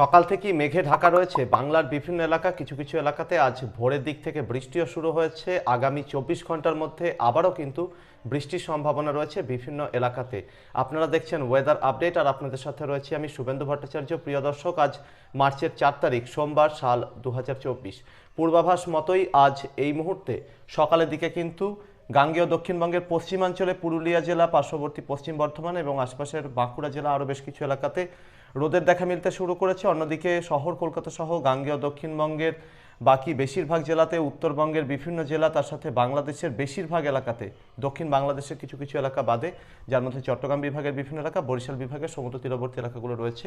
সকাল থেকেই মেঘে ঢাকা রয়েছে বাংলার বিভিন্ন এলাকা। কিছু কিছু এলাকাতে আজ ভোরের দিক থেকে বৃষ্টিও শুরু হয়েছে। আগামী চব্বিশ ঘণ্টার মধ্যে আবারও কিন্তু বৃষ্টির সম্ভাবনা রয়েছে বিভিন্ন এলাকাতে। আপনারা দেখছেন ওয়েদার আপডেট আর আপনাদের সাথে রয়েছে আমি শুভেন্দু ভট্টাচার্য। প্রিয় দর্শক, আজ মার্চের চার তারিখ, সোমবার, সাল দু হাজার চব্বিশ। পূর্বাভাস মতোই আজ এই মুহূর্তে সকালের দিকে কিন্তু গাঙ্গেয় দক্ষিণবঙ্গের পশ্চিমাঞ্চলে পুরুলিয়া জেলা, পার্শ্ববর্তী পশ্চিম বর্ধমান এবং আশপাশের বাঁকুড়া জেলা আরও বেশ কিছু এলাকাতে রোদের দেখা মিলতে শুরু করেছে। অন্যদিকে শহর, কলকাতা সহ গাঙ্গেয় দক্ষিণবঙ্গের বাকি বেশিরভাগ জেলাতে উত্তরবঙ্গের বিভিন্ন জেলা তার সাথে বাংলাদেশের বেশিরভাগ এলাকাতে, দক্ষিণ বাংলাদেশের কিছু কিছু এলাকা বাদে, যার মধ্যে চট্টগ্রাম বিভাগের বিভিন্ন এলাকা, বরিশাল বিভাগের সমুদ্র তীরবর্তী এলাকাগুলো রয়েছে।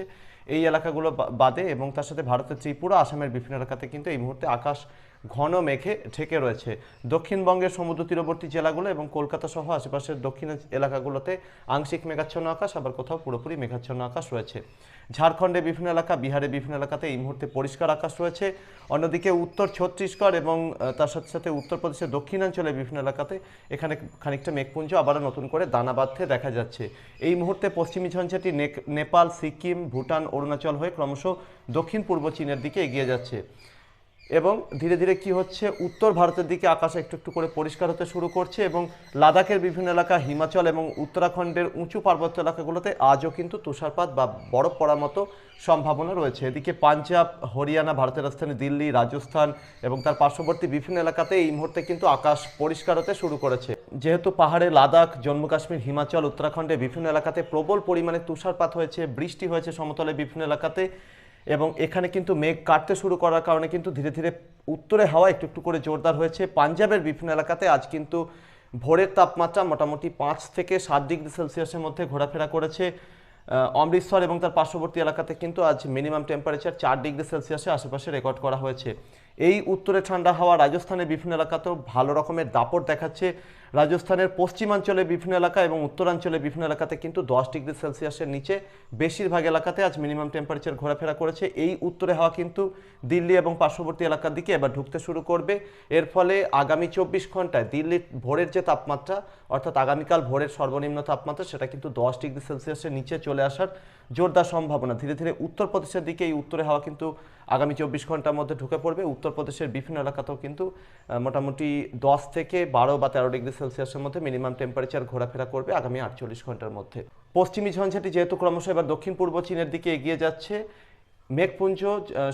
এই এলাকাগুলো বাদে এবং তার সাথে ভারতের ত্রিপুরা, আসামের বিভিন্ন এলাকাতে কিন্তু এই মুহূর্তে আকাশ ঘন মেঘে ঢেকে রয়েছে। দক্ষিণবঙ্গের সমুদ্র তীরবর্তী জেলাগুলো এবং কলকাতা সহ আশেপাশের দক্ষিণ এলাকাগুলোতে আংশিক মেঘাচ্ছন্ন আকাশ, আবার কোথাও পুরোপুরি মেঘাচ্ছন্ন আকাশ রয়েছে। ঝাড়খণ্ডে বিভিন্ন এলাকা, বিহারে বিভিন্ন এলাকাতে এই মুহূর্তে পরিষ্কার আকাশ রয়েছে। অন্যদিকে উত্তর ছত্তিশগড় এবং তার সাথে সাথে উত্তরপ্রদেশের দক্ষিণাঞ্চলের বিভিন্ন এলাকাতে এখানে খানিকটা মেঘপুঞ্জ আবারও নতুন করে দানা বাঁধতে দেখা যাচ্ছে। এই মুহূর্তে পশ্চিমী ঝঞ্ঝাটি নেপাল, সিকিম, ভুটান, অরুণাচল হয়ে ক্রমশ দক্ষিণ পূর্ব চীনের দিকে এগিয়ে যাচ্ছে। এবং ধীরে ধীরে কি হচ্ছে? উত্তর ভারতের দিকে আকাশ একটু একটু করে পরিষ্কার হতে শুরু করছে এবং লাদাখের বিভিন্ন এলাকা, হিমাচল এবং উত্তরাখণ্ডের উঁচু পার্বত্য এলাকাগুলোতে আজও কিন্তু তুষারপাত বা বরফ পড়ার মতো সম্ভাবনা রয়েছে। এদিকে পাঞ্জাব, হরিয়ানা, ভারতের রাজধানী দিল্লি, রাজস্থান এবং তার পার্শ্ববর্তী বিভিন্ন এলাকাতে এই মুহূর্তে কিন্তু আকাশ পরিষ্কার হতে শুরু করেছে। যেহেতু পাহাড়ে লাদাখ, জম্মু কাশ্মীর, হিমাচল, উত্তরাখণ্ডে বিভিন্ন এলাকাতে প্রবল পরিমাণে তুষারপাত হয়েছে, বৃষ্টি হয়েছে সমতলে বিভিন্ন এলাকাতে। এবং এখানে কিন্তু মেঘ কাটতে শুরু করার কারণে কিন্তু ধীরে ধীরে উত্তরে হাওয়া একটু একটু করে জোরদার হয়েছে। পাঞ্জাবের বিভিন্ন এলাকাতে আজ কিন্তু ভোরের তাপমাত্রা মোটামুটি পাঁচ থেকে সাত ডিগ্রি সেলসিয়াসের মধ্যে ঘোরাফেরা করেছে অমৃতসর এবং তার পার্শ্ববর্তী এলাকাতে কিন্তু আজ মিনিমাম টেম্পারেচার চার ডিগ্রি সেলসিয়াসের আশেপাশে রেকর্ড করা হয়েছে। এই উত্তরে ঠান্ডা হাওয়া রাজস্থানের বিভিন্ন এলাকাতেও ভালো রকমের দাপট দেখাচ্ছে। রাজস্থানের পশ্চিমাঞ্চলে বিভিন্ন এলাকা এবং উত্তরাঞ্চলে বিভিন্ন এলাকাতে কিন্তু দশ ডিগ্রি সেলসিয়াসের নিচে বেশিরভাগ এলাকাতে আজ মিনিমাম টেম্পারেচার ঘোরাফেরা করেছে। এই উত্তরে হাওয়া কিন্তু দিল্লি এবং পার্শ্ববর্তী এলাকার দিকে এবার ঢুকতে শুরু করবে। এর ফলে আগামী চব্বিশ ঘন্টায় দিল্লির ভোরের যে তাপমাত্রা, অর্থাৎ আগামীকাল ভোরের সর্বনিম্ন তাপমাত্রা, সেটা কিন্তু দশ ডিগ্রি সেলসিয়াসের নিচে চলে আসার জোরদার সম্ভাবনা। ধীরে ধীরে উত্তরপ্রদেশের দিকে এই উত্তরে হাওয়া কিন্তু আগামী চব্বিশ ঘণ্টার মধ্যে ঢুকে পড়বে। উত্তরপ্রদেশের বিভিন্ন এলাকাতেও কিন্তু মোটামুটি দশ থেকে বারো বা তেরো ডিগ্রি সেলসিয়াসের মধ্যে মিনিমাম টেম্পারেচার ঘোরাফেরা করবে আগামী আটচল্লিশ ঘণ্টার মধ্যে। পশ্চিমী ঝঞ্ঝাটি যেহেতু ক্রমশ এবার দক্ষিণ পূর্ব চীনের দিকে এগিয়ে যাচ্ছে মেঘপুঞ্জ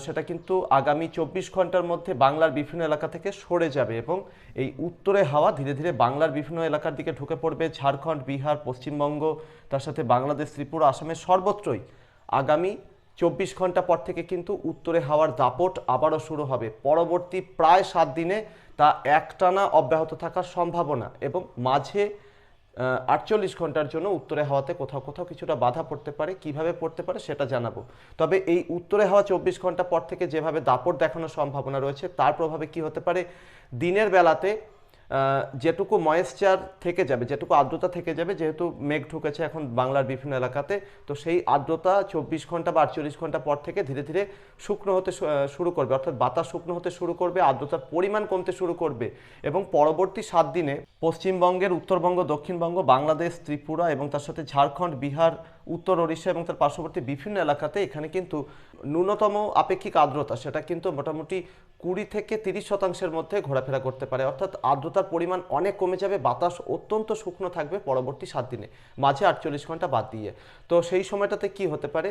সেটা কিন্তু আগামী চব্বিশ ঘণ্টার মধ্যে বাংলার বিভিন্ন এলাকা থেকে সরে যাবে এবং এই উত্তরে হাওয়া ধীরে ধীরে বাংলার বিভিন্ন এলাকার দিকে ঢুকে পড়বে। ঝাড়খণ্ড, বিহার, পশ্চিমবঙ্গ, তার সাথে বাংলাদেশ, ত্রিপুরা, আসামের সর্বত্রই আগামী চব্বিশ ঘণ্টা পর থেকে কিন্তু উত্তরে হাওয়ার দাপট আবারও শুরু হবে। পরবর্তী প্রায় সাত দিনে তা একটানা অব্যাহত থাকার সম্ভাবনা এবং মাঝে আটচল্লিশ ঘণ্টার জন্য উত্তরে হাওয়াতে কোথাও কোথাও কিছুটা বাধা পড়তে পারে। কীভাবে পড়তে পারে সেটা জানাব। তবে এই উত্তরে হাওয়া চব্বিশ ঘণ্টা পর থেকে যেভাবে দাপট দেখানোর সম্ভাবনা রয়েছে, তার প্রভাবে কি হতে পারে? দিনের বেলাতে যেটুকু ময়েশ্চার থেকে যাবে, যেটুকু আর্দ্রতা থেকে যাবে, যেহেতু মেঘ ঢুকেছে এখন বাংলার বিভিন্ন এলাকাতে, তো সেই আর্দ্রতা চব্বিশ ঘণ্টা বা আটচল্লিশ ঘণ্টা পর থেকে ধীরে ধীরে শুকনো হতে শুরু করবে, অর্থাৎ বাতাস শুকনো হতে শুরু করবে, আর্দ্রতার পরিমাণ কমতে শুরু করবে এবং পরবর্তী সাত দিনে পশ্চিমবঙ্গের, উত্তরবঙ্গ, দক্ষিণবঙ্গ, বাংলাদেশ, ত্রিপুরা এবং তার সাথে ঝাড়খণ্ড, বিহার উত্তর ওড়িশা এবং তার পার্শ্ববর্তী বিভিন্ন এলাকাতে এখানে কিন্তু ন্যূনতম আপেক্ষিক আর্দ্রতা, সেটা কিন্তু মোটামুটি কুড়ি থেকে তিরিশ শতাংশের মধ্যে ঘোরাফেরা করতে পারে। অর্থাৎ আর্দ্রতার পরিমাণ অনেক কমে যাবে, বাতাস অত্যন্ত শুকনো থাকবে পরবর্তী সাত দিনে। মাঝে আটচল্লিশ ঘণ্টা বাদ দিয়ে। তো সেই সময়টাতে কি হতে পারে?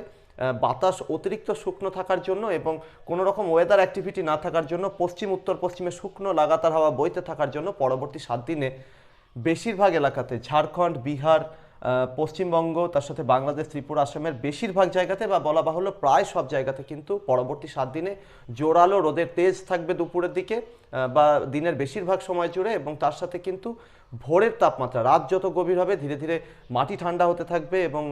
বাতাস অতিরিক্ত শুকনো থাকার জন্য এবং কোনো রকম ওয়েদার অ্যাক্টিভিটি না থাকার জন্য, পশ্চিম, উত্তর, পশ্চিমে শুকনো লাগাতার হাওয়া বইতে থাকার জন্য পরবর্তী সাত দিনে বেশিরভাগ এলাকাতে ঝাড়খণ্ড, বিহার পশ্চিমবঙ্গ, তার সাথে বাংলাদেশ, ত্রিপুরা, আসামের বেশিরভাগ জায়গাতে বা বলা বাহুল্য প্রায় সব জায়গাতে কিন্তু পরবর্তী সাত দিনে জোরালো রোদের তেজ থাকবে দুপুরের দিকে বা দিনের বেশিরভাগ সময় জুড়ে এবং তার সাথে কিন্তু ভোরের তাপমাত্রা, রাত যত গভীর হবে ধীরে ধীরে মাটি ঠান্ডা হতে থাকবে এবং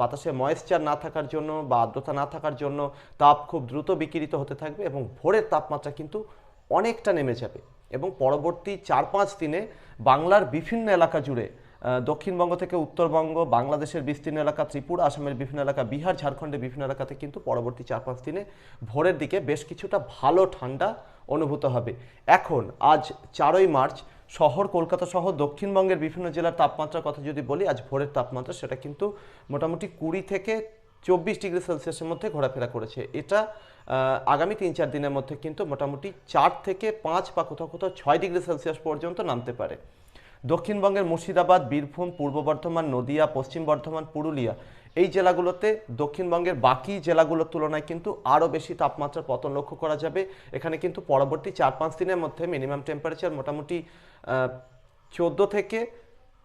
বাতাসে ময়েশ্চার না থাকার জন্য বা আর্দ্রতা না থাকার জন্য তাপ খুব দ্রুত বিকিরিত হতে থাকবে এবং ভোরের তাপমাত্রা কিন্তু অনেকটা নেমে যাবে এবং পরবর্তী চার পাঁচ দিনে বাংলার বিভিন্ন এলাকা জুড়ে দক্ষিণবঙ্গ থেকে উত্তরবঙ্গ, বাংলাদেশের বিস্তীর্ণ এলাকা, ত্রিপুরা, আসামের বিভিন্ন এলাকা, বিহার, ঝাড়খণ্ডের বিভিন্ন এলাকাতে কিন্তু পরবর্তী চার পাঁচ দিনে ভোরের দিকে বেশ কিছুটা ভালো ঠান্ডা অনুভূত হবে। এখন, আজ চারই মার্চ, শহর কলকাতা সহ দক্ষিণবঙ্গের বিভিন্ন জেলার তাপমাত্রার কথা যদি বলি, আজ ভোরের তাপমাত্রা সেটা কিন্তু মোটামুটি কুড়ি থেকে চব্বিশ ডিগ্রি সেলসিয়াসের মধ্যে ঘোরাফেরা করেছে। এটা আগামী তিন চার দিনের মধ্যে কিন্তু মোটামুটি চার থেকে পাঁচ বা কোথাও কোথাও ছয় ডিগ্রি সেলসিয়াস পর্যন্ত নামতে পারে। দক্ষিণবঙ্গের মুর্শিদাবাদ, বীরভূম, পূর্ব বর্ধমান, নদিয়া, পশ্চিম বর্ধমান, পুরুলিয়া এই জেলাগুলোতে দক্ষিণবঙ্গের বাকি জেলাগুলোর তুলনায় কিন্তু আরও বেশি তাপমাত্রার পতন লক্ষ্য করা যাবে। এখানে কিন্তু পরবর্তী চার পাঁচ দিনের মধ্যে মিনিমাম টেম্পারেচার মোটামুটি চোদ্দ থেকে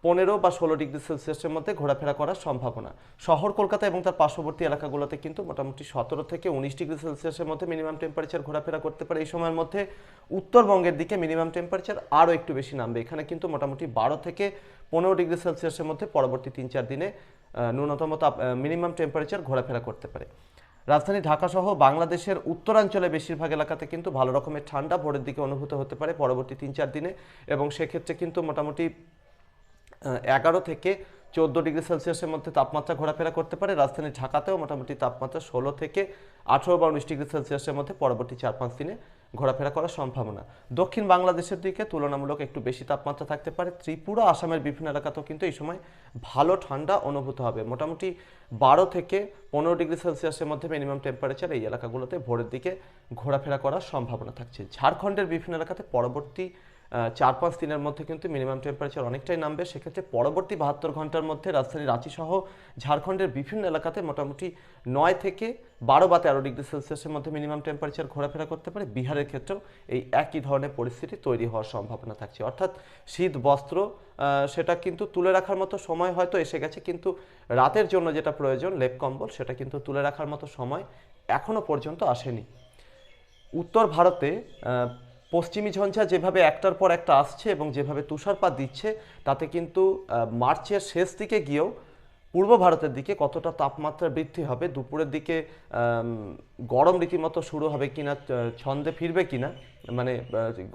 পনেরো বা ষোলো ডিগ্রি সেলসিয়াসের মধ্যে ঘোরাফেরা করার সম্ভাবনা। শহর কলকাতা এবং তার পার্শ্ববর্তী এলাকাগুলোতে কিন্তু মোটামুটি সতেরো থেকে উনিশ ডিগ্রি সেলসিয়াসের মধ্যে মিনিমাম টেম্পারেচার ঘোরাফেরা করতে পারে। এই সময়ের মধ্যে উত্তরবঙ্গের দিকে মিনিমাম টেম্পারেচার আরও একটু বেশি নামবে। এখানে কিন্তু মোটামুটি বারো থেকে পনেরো ডিগ্রি সেলসিয়াসের মধ্যে পরবর্তী তিন চার দিনে ন্যূনতম তাপ মিনিমাম টেম্পারেচার ঘোরাফেরা করতে পারে। রাজধানী ঢাকা সহ বাংলাদেশের উত্তরাঞ্চলে বেশিরভাগ এলাকাতে কিন্তু ভালো রকমের ঠান্ডা ভোরের দিকে অনুভূত হতে পারে পরবর্তী তিন চার দিনে এবং সেক্ষেত্রে কিন্তু মোটামুটি এগারো থেকে চোদ্দ ডিগ্রি সেলসিয়াসের মধ্যে তাপমাত্রা ঘোরাফেরা করতে পারে। রাজধানী ঢাকাতেও মোটামুটি তাপমাত্রা ষোলো থেকে আঠেরো বা উনিশ ডিগ্রি সেলসিয়াসের মধ্যে পরবর্তী চার পাঁচ দিনে ঘোরাফেরা করার সম্ভাবনা। দক্ষিণ বাংলাদেশের দিকে তুলনামূলক একটু বেশি তাপমাত্রা থাকতে পারে। ত্রিপুরা, আসামের বিভিন্ন এলাকাতেও কিন্তু এই সময় ভালো ঠান্ডা অনুভূত হবে। মোটামুটি বারো থেকে পনেরো ডিগ্রি সেলসিয়াসের মধ্যে মিনিমাম টেম্পারেচার এই এলাকাগুলোতে ভোরের দিকে ঘোরাফেরা করার সম্ভাবনা থাকছে। ঝাড়খণ্ডের বিভিন্ন এলাকাতে পরবর্তী চার পাঁচ দিনের মধ্যে কিন্তু মিনিমাম টেম্পারেচার অনেকটাই নামবে। সেক্ষেত্রে পরবর্তী বাহাত্তর ঘণ্টার মধ্যে রাজধানী রাঁচি সহ ঝাড়খণ্ডের বিভিন্ন এলাকাতে মোটামুটি নয় থেকে বারো বা তেরো ডিগ্রি সেলসিয়াসের মধ্যে মিনিমাম টেম্পারেচার ঘোরাফেরা করতে পারে। বিহারের ক্ষেত্রেও এই একই ধরনের পরিস্থিতি তৈরি হওয়ার সম্ভাবনা থাকছে। অর্থাৎ শীত, বস্ত্র সেটা কিন্তু তুলে রাখার মতো সময় হয়তো এসে গেছে, কিন্তু রাতের জন্য যেটা প্রয়োজন, লেপ কম্বল, সেটা কিন্তু তুলে রাখার মতো সময় এখনও পর্যন্ত আসেনি। উত্তর ভারতে পশ্চিমী ঝঞ্ঝা যেভাবে একটার পর একটা আসছে এবং যেভাবে তুষারপাত দিচ্ছে, তাতে কিন্তু মার্চের শেষ দিকে গিয়েও পূর্ব ভারতের দিকে কতটা তাপমাত্রা বৃদ্ধি হবে, দুপুরের দিকে গরম রীতিমতো শুরু হবে কিনা ছন্দে ফিরবে কিনা মানে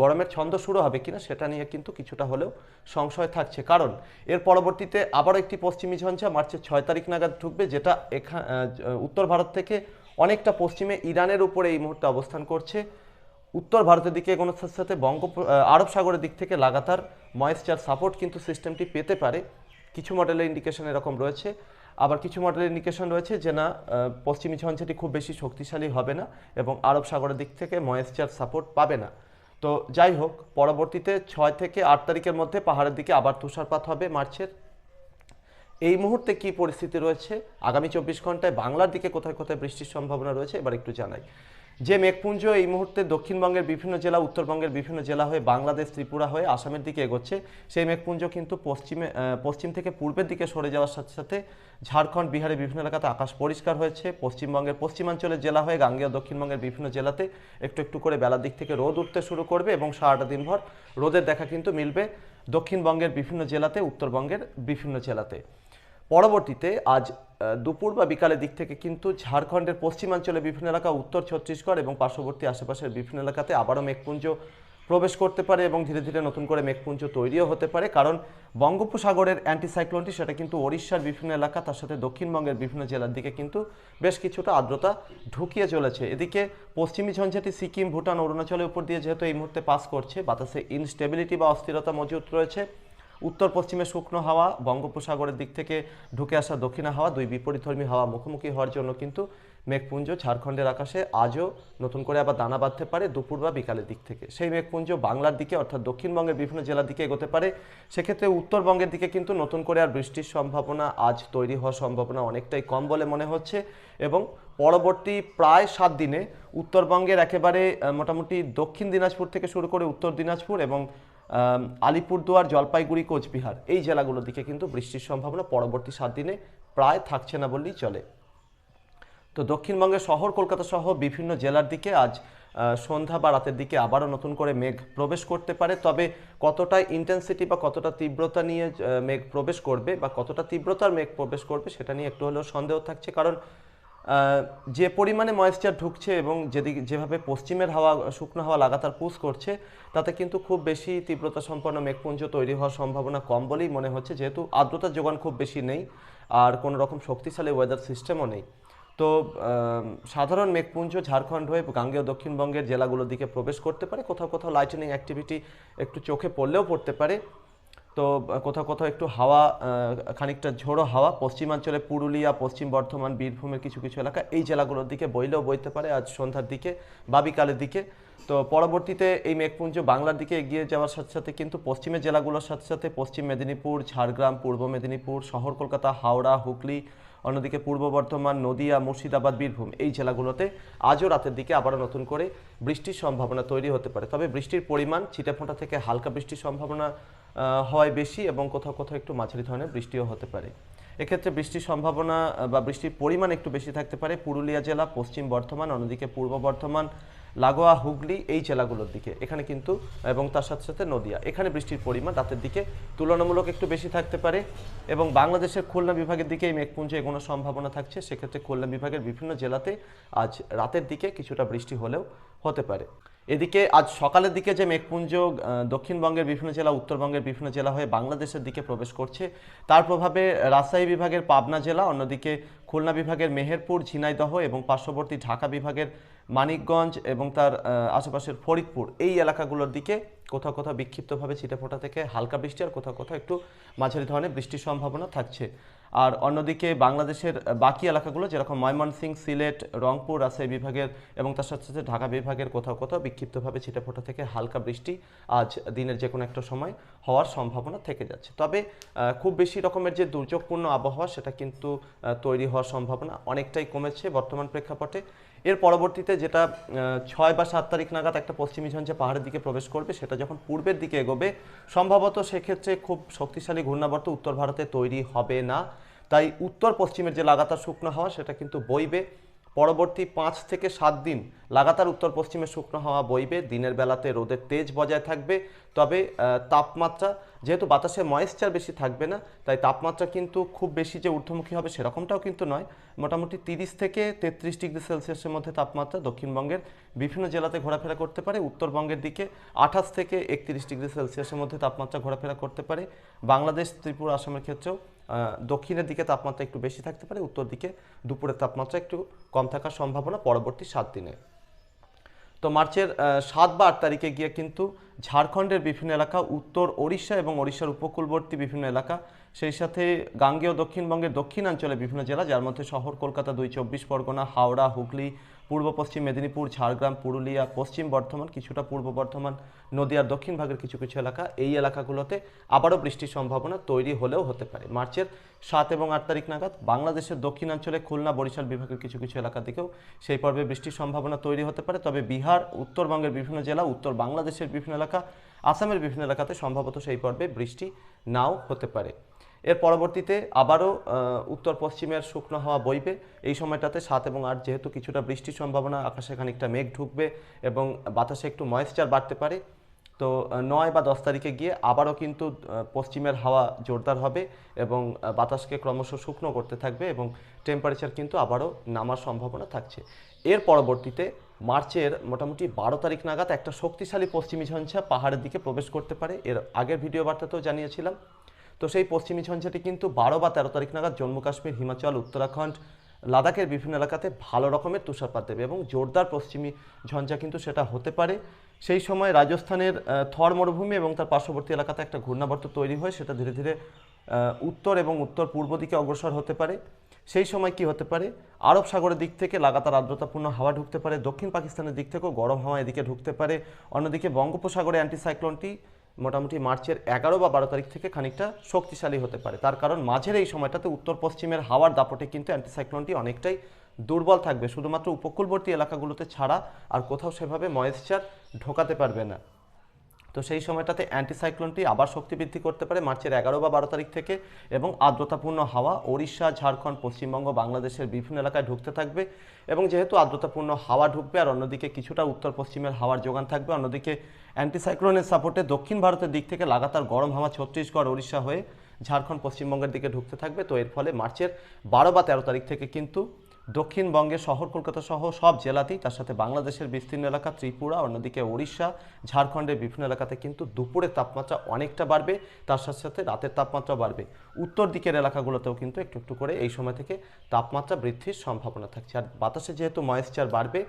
গরমের ছন্দ শুরু হবে কিনা, সেটা নিয়ে কিন্তু কিছুটা হলেও সংশয় থাকছে। কারণ, এর পরবর্তীতে আবারও একটি পশ্চিমী ঝঞ্ঝা মার্চের ছয় তারিখ নাগাদ ঢুকবে, যেটা এখা উত্তর ভারত থেকে অনেকটা পশ্চিমে ইরানের উপরে এই মুহূর্তে অবস্থান করছে। উত্তর ভারতের দিকে এগোনোর সাথে সাথে বঙ্গ আরব সাগরের দিক থেকে লাগাতার ময়েশ্চার সাপোর্ট কিন্তু সিস্টেমটি পেতে পারে। কিছু মডেলের ইন্ডিকেশন এরকম রয়েছে। আবার কিছু মডেলের ইন্ডিকেশন রয়েছে যে না পশ্চিমী ঝঞ্ঝাটি খুব বেশি শক্তিশালী হবে না এবং আরব সাগরের দিক থেকে ময়েশ্চার সাপোর্ট পাবে না। তো যাই হোক, পরবর্তীতে ছয় থেকে আট তারিখের মধ্যে পাহাড়ের দিকে আবার তুষারপাত হবে মার্চের। এই মুহূর্তে কি পরিস্থিতি রয়েছে? আগামী চব্বিশ ঘন্টায় বাংলার দিকে কোথায় কোথায় বৃষ্টির সম্ভাবনা রয়েছে? এবার একটু জানাই। যে মেঘপুঞ্জ এই মুহূর্তে দক্ষিণবঙ্গের বিভিন্ন জেলা, উত্তরবঙ্গের বিভিন্ন জেলা হয়ে বাংলাদেশ, ত্রিপুরা হয়ে আসামের দিকে এগোচ্ছে। সেই মেঘপুঞ্জ কিন্তু পশ্চিমে পশ্চিম থেকে পূর্বের দিকে সরে যাওয়ার সাথে সাথে ঝাড়খণ্ড, বিহারের বিভিন্ন এলাকাতে আকাশ পরিষ্কার হয়েছে। পশ্চিমবঙ্গের পশ্চিমাঞ্চলের জেলা হয়ে গাঙ্গেয় দক্ষিণবঙ্গের বিভিন্ন জেলাতে একটু একটু করে বেলার দিক থেকে রোদ উঠতে শুরু করবে এবং সারাটা দিনভর রোদের দেখা কিন্তু মিলবে দক্ষিণবঙ্গের বিভিন্ন জেলাতে, উত্তরবঙ্গের বিভিন্ন জেলাতে। পরবর্তীতে আজ দুপুর বা বিকালের দিক থেকে কিন্তু ঝাড়খণ্ডের পশ্চিমাঞ্চলে বিভিন্ন এলাকা, উত্তর ছত্তিশগড় এবং পার্শ্ববর্তী আশেপাশের বিভিন্ন এলাকাতে আবারও মেঘপুঞ্জ প্রবেশ করতে পারে এবং ধীরে ধীরে নতুন করে মেঘপুঞ্জ তৈরিও হতে পারে। কারণ বঙ্গোপসাগরের অ্যান্টিসাইক্লোনটি সেটা কিন্তু ওড়িশার বিভিন্ন এলাকা, তার সাথে দক্ষিণবঙ্গের বিভিন্ন জেলার দিকে কিন্তু বেশ কিছুটা আর্দ্রতা ঢুকিয়ে চলেছে। এদিকে পশ্চিমী ঝঞ্ঝাটি সিকিম, ভুটান, অরুণাচলের উপর দিয়ে যেহেতু এই মুহূর্তে পাস করছে, বাতাসে ইনস্টেবিলিটি বা অস্থিরতা মজুত রয়েছে। উত্তর পশ্চিমে শুকনো হাওয়া, বঙ্গোপসাগরের দিক থেকে ঢুকে আসা দক্ষিণা হাওয়া, দুই বিপরীতধর্মী হাওয়া মুখোমুখি হওয়ার জন্য কিন্তু মেঘপুঞ্জ, ঝাড়খণ্ডের আকাশে আজও নতুন করে আবার দানা বাঁধতে পারে দুপুর বা বিকালের দিক থেকে। সেই মেঘপুঞ্জ বাংলার দিকে অর্থাৎ দক্ষিণবঙ্গের বিভিন্ন জেলার দিকে এগোতে পারে। সেক্ষেত্রে উত্তরবঙ্গের দিকে কিন্তু নতুন করে আর বৃষ্টির সম্ভাবনা আজ তৈরি হওয়ার সম্ভাবনা অনেকটাই কম বলে মনে হচ্ছে এবং পরবর্তী প্রায় সাত দিনে উত্তরবঙ্গের একেবারে মোটামুটি দক্ষিণ দিনাজপুর থেকে শুরু করে উত্তর দিনাজপুর এবং আলিপুরদুয়ার, জলপাইগুড়ি, কোচবিহার এই জেলাগুলোর দিকে কিন্তু বৃষ্টির সম্ভাবনা পরবর্তী সাত দিনে প্রায় থাকছে না বললেই চলে। তো দক্ষিণবঙ্গের শহর, কলকাতা সহ বিভিন্ন জেলার দিকে আজ সন্ধ্যা বা রাতের দিকে আবারও নতুন করে মেঘ প্রবেশ করতে পারে। তবে কতটা ইন্টেন্সিটি বা কতটা তীব্রতা নিয়ে মেঘ প্রবেশ করবে বা কতটা তীব্রতার মেঘ প্রবেশ করবে সেটা নিয়ে একটু হলেও সন্দেহ থাকছে। কারণ যে পরিমাণে ময়েশ্চার ঢুকছে এবং যেদিকে, যেভাবে পশ্চিমের হাওয়া, শুকনো হাওয়া লাগাতার পুশ করছে, তাতে কিন্তু খুব বেশি তীব্রতা সম্পন্ন মেঘপুঞ্জ তৈরি হওয়ার সম্ভাবনা কম বলেই মনে হচ্ছে, যেহেতু আর্দ্রতার যোগান খুব বেশি নেই আর কোনো রকম শক্তিশালী ওয়েদার সিস্টেমও নেই। তো সাধারণ মেঘপুঞ্জ, ঝাড়খণ্ড হয়ে গাঙ্গেয় দক্ষিণবঙ্গের জেলাগুলোর দিকে প্রবেশ করতে পারে, কোথাও কোথাও লাইটেনিং অ্যাক্টিভিটি একটু চোখে পড়লেও পড়তে পারে। তো কোথাও কোথাও একটু হাওয়া খানিকটা ঝোড়ো হাওয়া, পশ্চিমাঞ্চলে পুরুলিয়া, পশ্চিম বর্ধমান, বীরভূমের কিছু কিছু এলাকা, এই জেলাগুলোর দিকে বইলেও বইতে পারে আজ সন্ধ্যার দিকে বা বিকালের দিকে। তো পরবর্তীতে এই মেঘপুঞ্জ বাংলার দিকে এগিয়ে যাওয়ার সাথে সাথে কিন্তু পশ্চিমের জেলাগুলোর সাথে সাথে পশ্চিম মেদিনীপুর, ঝাড়গ্রাম, পূর্ব মেদিনীপুর, শহর কলকাতা, হাওড়া, হুগলি, অন্যদিকে পূর্ব বর্ধমান, নদিয়া, মুর্শিদাবাদ, বীরভূম এই জেলাগুলোতে আজও রাতের দিকে আবারও নতুন করে বৃষ্টির সম্ভাবনা তৈরি হতে পারে। তবে বৃষ্টির পরিমাণ ছিটেফোঁটা থেকে হালকা বৃষ্টির সম্ভাবনা হওয়ায় বেশি এবং কোথাও কোথাও একটু মাঝারি ধরনের বৃষ্টিও হতে পারে। এক্ষেত্রে বৃষ্টির সম্ভাবনা বা বৃষ্টির পরিমাণ একটু বেশি থাকতে পারে পুরুলিয়া জেলা, পশ্চিম বর্ধমান, অন্যদিকে পূর্ব বর্ধমান, লাগোয়া, হুগলি এই জেলাগুলোর দিকে। এখানে কিন্তু, এবং তার সাথে সাথে নদিয়া। এখানে বৃষ্টির পরিমাণ রাতের দিকে তুলনামূলক একটু বেশি থাকতে পারে এবং বাংলাদেশের খুলনা বিভাগের দিকে এই মেঘপুঞ্জে এগোনোর সম্ভাবনা থাকছে। সেক্ষেত্রে খুলনা বিভাগের বিভিন্ন জেলাতে আজ রাতের দিকে কিছুটা বৃষ্টি হলেও হতে পারে। এদিকে আজ সকালের দিকে যে মেঘপুঞ্জ দক্ষিণবঙ্গের বিভিন্ন জেলা, উত্তরবঙ্গের বিভিন্ন জেলা হয়ে বাংলাদেশের দিকে প্রবেশ করছে। তার প্রভাবে রাজশাহী বিভাগের পাবনা জেলা, অন্যদিকে খুলনা বিভাগের মেহেরপুর, ঝিনাইদহ এবং পার্শ্ববর্তী ঢাকা বিভাগের মানিকগঞ্জ এবং তার আশেপাশের ফরিদপুর এই এলাকাগুলোর দিকে কোথাও কোথাও বিক্ষিপ্তভাবে ছিটেফোঁটা থেকে হালকা বৃষ্টি আর কোথাও কোথাও একটু মাঝারি ধরনের বৃষ্টির সম্ভাবনা থাকছে। আর অন্যদিকে বাংলাদেশের বাকি এলাকাগুলো, যেরকম ময়মনসিং সিলেট, রংপুর রাজশাহী বিভাগের এবং তার সাথে সাথে ঢাকা বিভাগের কোথাও কোথাও বিক্ষিপ্তভাবে ছিটেফোঁটা থেকে হালকা বৃষ্টি আজ দিনের যে কোনো একটা সময় হওয়ার সম্ভাবনা থেকে যাচ্ছে। তবে খুব বেশি রকমের যে দুর্যোগপূর্ণ আবহাওয়া সেটা কিন্তু তৈরি হওয়ার সম্ভাবনা অনেকটাই কমেছে বর্তমান প্রেক্ষাপটে। এর পরবর্তীতে যেটা ছয় বা সাত তারিখ নাগাদ একটা পশ্চিমী ঝঞ্ঝে পাহাড়ের দিকে প্রবেশ করবে, সেটা যখন পূর্বের দিকে এগোবে, সম্ভবত সেক্ষেত্রে খুব শক্তিশালী ঘূর্ণাবর্ত উত্তর ভারতে তৈরি হবে না। তাই উত্তর পশ্চিমের যে লাগাতার শুকনো হাওয়া, সেটা কিন্তু বইবে। পরবর্তী পাঁচ থেকে সাত দিন লাগাতার উত্তর পশ্চিমে শুকনো হাওয়া বইবে, দিনের বেলাতে রোদের তেজ বজায় থাকবে, তবে তাপমাত্রা, যেহেতু বাতাসে ময়েশ্চার বেশি থাকবে না, তাই তাপমাত্রা কিন্তু খুব বেশি যে ঊর্ধ্বমুখী হবে সেরকমটাও কিন্তু নয়। মোটামুটি তিরিশ থেকে তেত্রিশ ডিগ্রি সেলসিয়াসের মধ্যে তাপমাত্রা দক্ষিণবঙ্গের বিভিন্ন জেলাতে ঘোরাফেরা করতে পারে। উত্তরবঙ্গের দিকে আঠাশ থেকে একত্রিশ ডিগ্রি সেলসিয়াসের মধ্যে তাপমাত্রা ঘোরাফেরা করতে পারে। বাংলাদেশ, ত্রিপুরা, আসামের ক্ষেত্রেও দক্ষিণের দিকে তাপমাত্রা একটু বেশি থাকতে পারে, উত্তর দিকে দুপুরের তাপমাত্রা একটু কম থাকার সম্ভাবনা পরবর্তী সাত দিনে। তো মার্চের সাত বা আট তারিখে গিয়ে কিন্তু ঝাড়খণ্ডের বিভিন্ন এলাকা, উত্তর ওড়িশা এবং ওড়িশার উপকূলবর্তী বিভিন্ন এলাকা, সেই সাথে গাঙ্গেয় দক্ষিণবঙ্গের দক্ষিণাঞ্চলে বিভিন্ন জেলা, যার মধ্যে শহর, কলকাতা দুই, চব্বিশ, পরগনা, হাওড়া, হুগলি পূর্ব পশ্চিম মেদিনীপুর, ঝাড়গ্রাম, পুরুলিয়া, পশ্চিম বর্ধমান, কিছুটা পূর্ব বর্ধমান, নদীয়ার দক্ষিণ ভাগের কিছু কিছু এলাকা এই এলাকাগুলোতে আবারও বৃষ্টির সম্ভাবনা তৈরি হলেও হতে পারে। মার্চের সাত এবং আট তারিখ নাগাদ বাংলাদেশের দক্ষিণাঞ্চলে খুলনা, বরিশাল বিভাগের কিছু কিছু এলাকা থেকেও সেই পর্বে বৃষ্টির সম্ভাবনা তৈরি হতে পারে। তবে বিহার, উত্তরবঙ্গের বিভিন্ন জেলা, উত্তর বাংলাদেশের বিভিন্ন এলাকা, আসামের বিভিন্ন এলাকাতে সম্ভবত সেই পর্বে বৃষ্টি নাও হতে পারে। এর পরবর্তীতে আবারও উত্তর পশ্চিমের শুকনো হাওয়া বইবে। এই সময়টাতে সাত এবং আট যেহেতু কিছুটা বৃষ্টির সম্ভাবনা, আকাশে খানিকটা মেঘ ঢুকবে এবং বাতাসে একটু ময়েশ্চার বাড়তে পারে। তো নয় বা দশ তারিখে গিয়ে আবারও কিন্তু পশ্চিমের হাওয়া জোরদার হবে এবং বাতাসকে ক্রমশ শুকনো করতে থাকবে এবং টেম্পারেচার কিন্তু আবারও নামার সম্ভাবনা থাকছে। এর পরবর্তীতে মার্চের মোটামুটি বারো তারিখ নাগাদ একটা শক্তিশালী পশ্চিমী ঝঞ্ঝা পাহাড়ের দিকে প্রবেশ করতে পারে। এর আগের ভিডিও বার্তাতেও জানিয়েছিলাম। তো সেই পশ্চিমী ঝঞ্ঝাটি কিন্তু বারো বা তেরো তারিখ নাগাদ জম্মু কাশ্মীর, হিমাচল, উত্তরাখণ্ড, লাদাখের বিভিন্ন এলাকাতে ভালো রকমের তুষারপাত দেবে এবং জোরদার পশ্চিমী ঝঞ্ঝা কিন্তু সেটা হতে পারে। সেই সময় রাজস্থানের থর মরুভূমি এবং তার পার্শ্ববর্তী এলাকাতে একটা ঘূর্ণাবর্ত তৈরি হয়, সেটা ধীরে ধীরে উত্তর এবং উত্তর পূর্ব দিকে অগ্রসর হতে পারে। সেই সময় কি হতে পারে? আরব সাগরের দিক থেকে লাগাতার আর্দ্রতাপূর্ণ হাওয়া ঢুকতে পারে। দক্ষিণ পাকিস্তানের দিক থেকেও গরম হাওয়া এদিকে ঢুকতে পারে। অন্যদিকে বঙ্গোপসাগরে অ্যান্টিসাইক্লোনটি মোটামুটি মার্চের এগারো বা বারো তারিখ থেকে খানিকটা শক্তিশালী হতে পারে। তার কারণ মাঝের এই সময়টাতে উত্তর পশ্চিমের হাওয়ার দাপটে কিন্তু অ্যান্টিসাইক্লোনটি অনেকটাই দুর্বল থাকবে। শুধুমাত্র উপকূলবর্তী এলাকাগুলোতে ছাড়া আর কোথাও সেভাবে ময়েশ্চার ঢোকাতে পারবে না। তো সেই সময়টাতে অ্যান্টিসাইক্লোনটি আবার শক্তি বৃদ্ধি করতে পারে মার্চের এগারো বা বারো তারিখ থেকে এবং আর্দ্রতাপূর্ণ হাওয়া, ওড়িশা, ঝাড়খণ্ড, পশ্চিমবঙ্গ, বাংলাদেশের বিভিন্ন এলাকায় ঢুকতে থাকবে এবং যেহেতু আর্দ্রতাপূর্ণ হাওয়া ঢুকবে আর অন্যদিকে কিছুটা উত্তর পশ্চিমের হাওয়ার যোগান থাকবে, অন্যদিকে অ্যান্টিসাইক্লোনের সাপোর্টে দক্ষিণ ভারতের দিক থেকে লাগাতার গরম হাওয়া ছত্তিশগড়, ওড়িশা হয়ে ঝাড়খণ্ড, পশ্চিমবঙ্গের দিকে ঢুকতে থাকবে। তো এর ফলে মার্চের বারো বা তেরো তারিখ থেকে কিন্তু দক্ষিণবঙ্গে শহর, কলকাতা সহ সব জেলাতেই তার সাথে বাংলাদেশের বিস্তীর্ণ এলাকা, ত্রিপুরা, অন্যদিকে ওড়িশা, ঝাড়খণ্ডের বিভিন্ন এলাকাতে কিন্তু দুপুরের তাপমাত্রা অনেকটা বাড়বে। তার সাথে সাথে রাতের তাপমাত্রা বাড়বে। উত্তর দিকের এলাকাগুলোতেও কিন্তু একটু একটু করে এই সময় থেকে তাপমাত্রা বৃদ্ধির সম্ভাবনা থাকছে। আর বাতাসে যেহেতু ময়েশ্চার বাড়বে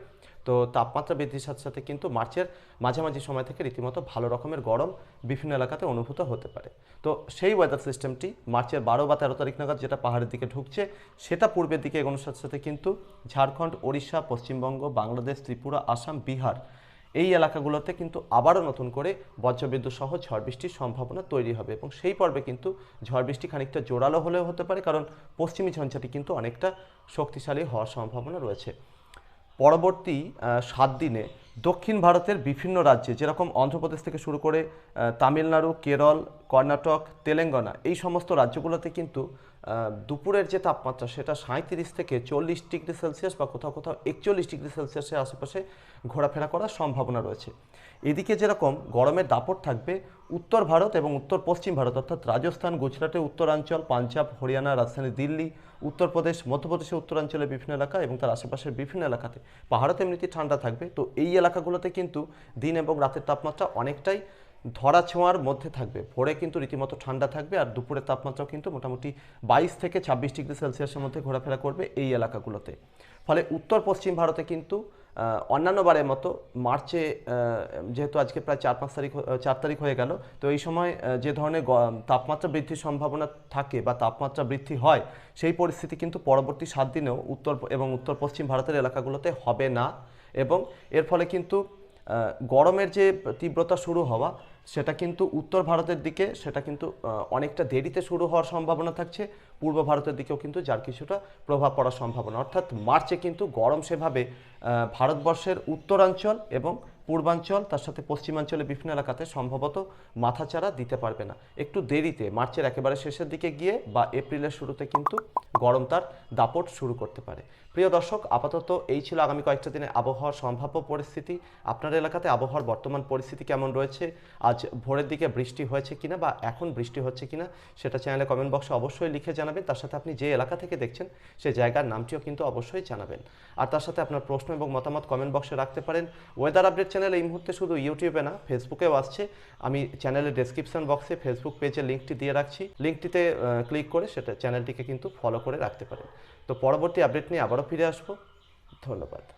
তো তাপমাত্রা বৃদ্ধির সাথে সাথে কিন্তু মার্চের মাঝামাঝি সময় থেকে রীতিমতো ভালো রকমের গরম বিভিন্ন এলাকাতে অনুভূত হতে পারে। তো সেই ওয়েদার সিস্টেমটি মার্চের বারো বা তেরো তারিখ নাগাদ যেটা পাহাড়ের দিকে ঢুকছে, সেটা পূর্বের দিকে এগোনোর সাথে সাথে কিন্তু ঝাড়খণ্ড, ওড়িশা, পশ্চিমবঙ্গ, বাংলাদেশ, ত্রিপুরা, আসাম, বিহার এই এলাকাগুলোতে কিন্তু আবারও নতুন করে বজ্রবিদ্যুৎ সহ ঝড় বৃষ্টির সম্ভাবনা তৈরি হবে এবং সেই পর্বে কিন্তু ঝড় বৃষ্টি খানিকটা জোরালো হলেও হতে পারে, কারণ পশ্চিমী ঝঞ্ঝাটি কিন্তু অনেকটা শক্তিশালী হওয়ার সম্ভাবনা রয়েছে। পরবর্তী সাত দিনে দক্ষিণ ভারতের বিভিন্ন রাজ্যে, যেরকম অন্ধ্রপ্রদেশ থেকে শুরু করে তামিলনাড়ু, কেরল, কর্ণাটক, তেলেঙ্গানা, এই সমস্ত রাজ্যগুলোতে কিন্তু দুপুরের যে তাপমাত্রা, সেটা সাঁত্রিশ থেকে চল্লিশ ডিগ্রি সেলসিয়াস বা কোথাও কোথাও একচল্লিশ ডিগ্রি সেলসিয়াসের আশেপাশে ঘোরাফেরা করার সম্ভাবনা রয়েছে। এদিকে যেরকম গরমের দাপট থাকবে, উত্তর ভারত এবং উত্তর পশ্চিম ভারত, অর্থাৎ রাজস্থান গুজরাটের উত্তরাঞ্চল, পাঞ্জাব, হরিয়ানা, রাজধানী দিল্লি উত্তরপ্রদেশ মধ্যপ্রদেশের উত্তরাঞ্চলের বিভিন্ন এলাকা এবং তার আশেপাশের বিভিন্ন এলাকাতে। পাহাড়তে এমনিতেই ঠান্ডা থাকবে। তো এই এলাকাগুলোতে কিন্তু দিন এবং রাতের তাপমাত্রা অনেকটাই ধরা ছোঁয়ার মধ্যে থাকবে। ভোরে কিন্তু রীতিমতো ঠান্ডা থাকবে আর দুপুরের তাপমাত্রাও কিন্তু মোটামুটি বাইশ থেকে ছাব্বিশ ডিগ্রি সেলসিয়াসের মধ্যে ঘোরাফেরা করবে এই এলাকাগুলোতে। ফলে উত্তর পশ্চিম ভারতে কিন্তু অন্যান্য বারের মতো মার্চে যেহেতু আজকে প্রায় চার পাঁচ তারিখ চার তারিখ হয়ে গেল, তো এই সময় যে ধরনের তাপমাত্রা বৃদ্ধির সম্ভাবনা থাকে বা তাপমাত্রা বৃদ্ধি হয়, সেই পরিস্থিতি কিন্তু পরবর্তী সাত দিনেও উত্তর এবং উত্তর পশ্চিম ভারতের এলাকাগুলোতে হবে না। এবং এর ফলে কিন্তু গরমের যে তীব্রতা শুরু হওয়া সেটা কিন্তু উত্তর ভারতের দিকে, সেটা কিন্তু অনেকটা দেরিতে শুরু হওয়ার সম্ভাবনা থাকছে। পূর্ব ভারতের দিকেও কিন্তু যার কিছুটা প্রভাব পড়ার সম্ভাবনা। অর্থাৎ মার্চে কিন্তু গরম সেভাবে ভারতবর্ষের উত্তরাঞ্চল এবং পূর্বাঞ্চল, তার সাথে পশ্চিমাঞ্চলের বিভিন্ন এলাকাতে সম্ভবত মাথাচাড়া দিতে পারবে না। একটু দেরিতে, মার্চের একেবারে শেষের দিকে গিয়ে বা এপ্রিলের শুরুতে কিন্তু গরম তার দাপট শুরু করতে পারে। প্রিয় দর্শক, আপাতত এই ছিল আগামী কয়েকটা দিনে আবহাওয়ার সম্ভাব্য পরিস্থিতি। আপনার এলাকাতে আবহাওয়ার বর্তমান পরিস্থিতি কেমন রয়েছে? আজ ভোরের দিকে বৃষ্টি হয়েছে কিনা বা এখন বৃষ্টি হচ্ছে কিনা সেটা চ্যানেলে কমেন্ট বক্সে অবশ্যই লিখে জানাবেন। তার সাথে আপনি যে এলাকা থেকে দেখছেন সেই জায়গার নামটিও কিন্তু অবশ্যই জানাবেন। আর তার সাথে আপনার প্রশ্ন এবং মতামত কমেন্ট বক্সে রাখতে পারেন। ওয়েদার আপডেট চ্যানেল এই মুহূর্তে শুধু ইউটিউবে না ফেসবুকেও আসছে। আমি চ্যানেলের ডেসক্রিপশন বক্সে ফেসবুক পেজের লিঙ্কটি দিয়ে রাখছি। লিঙ্কটিতে ক্লিক করে সেটা চ্যানেলটিকে কিন্তু ফলো করে রাখতে পারেন। তো পরবর্তী আপডেট নিয়ে আবারও ফিরে আসব। ধন্যবাদ।